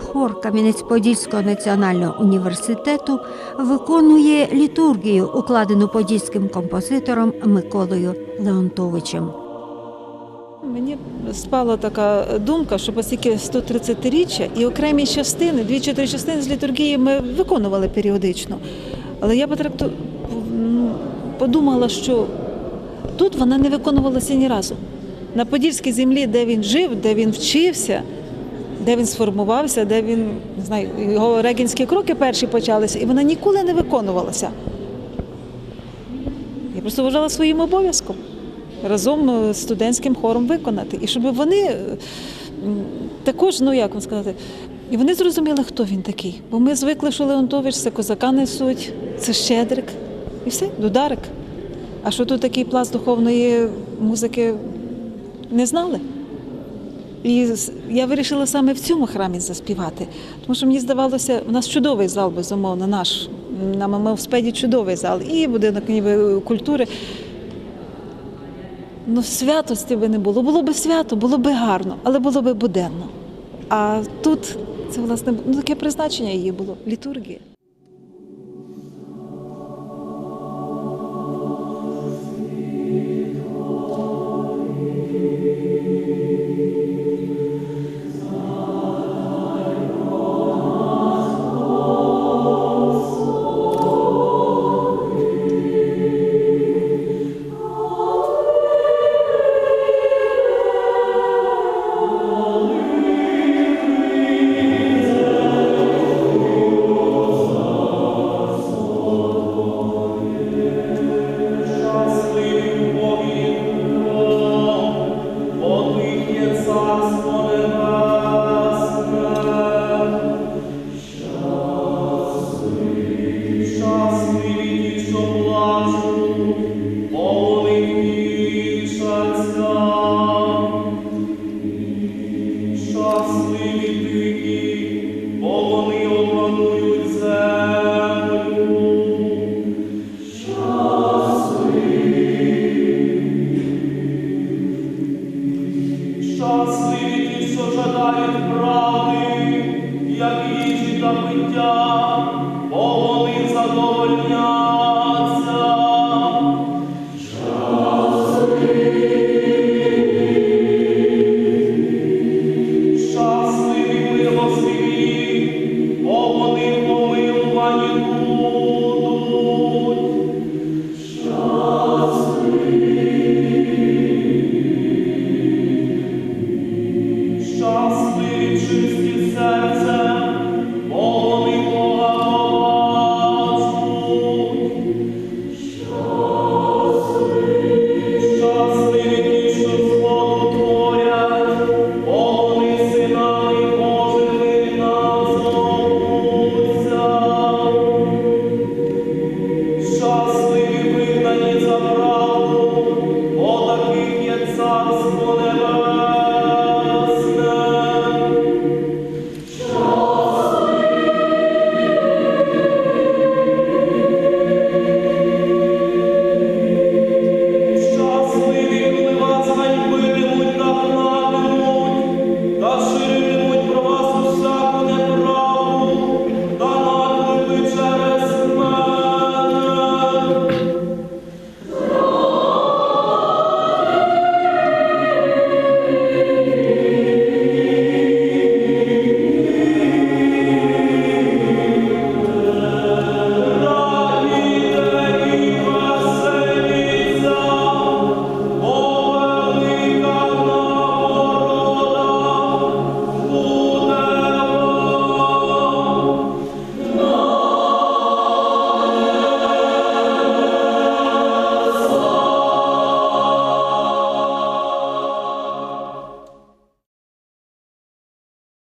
хор Кам'янець-Подільського національного університету виконує літургію, укладену подільським композитором Миколою Леонтовичем. Мені спала така думка, що оскільки 130-річчя і окремі частини, дві-чотири частини з літургії ми виконували періодично. Але я потракту... подумала, що тут вона не виконувалася ні разу. На Подільській землі, де він жив, де він вчився, де він сформувався, де він не знаю, його регінські кроки перші почалися, і вона ніколи не виконувалася. Я просто вважала своїм обов'язком разом е, з студентським хором виконати. І щоб вони е, також, ну як вам сказати, і вони зрозуміли, хто він такий. Бо ми звикли, що Леонтович це козака несуть, це щедрик і все, дударик. А що тут такий пласт духовної музики не знали. І я вирішила саме в цьому храмі заспівати. Тому що мені здавалося, у нас чудовий зал, безумовно, наш на Мамовспеді чудовий зал, і будинок ніби культури. Ну, святості би не було. Було би свято, було би гарно, але було би буденно. А тут це власне ну, таке призначення її було літургія.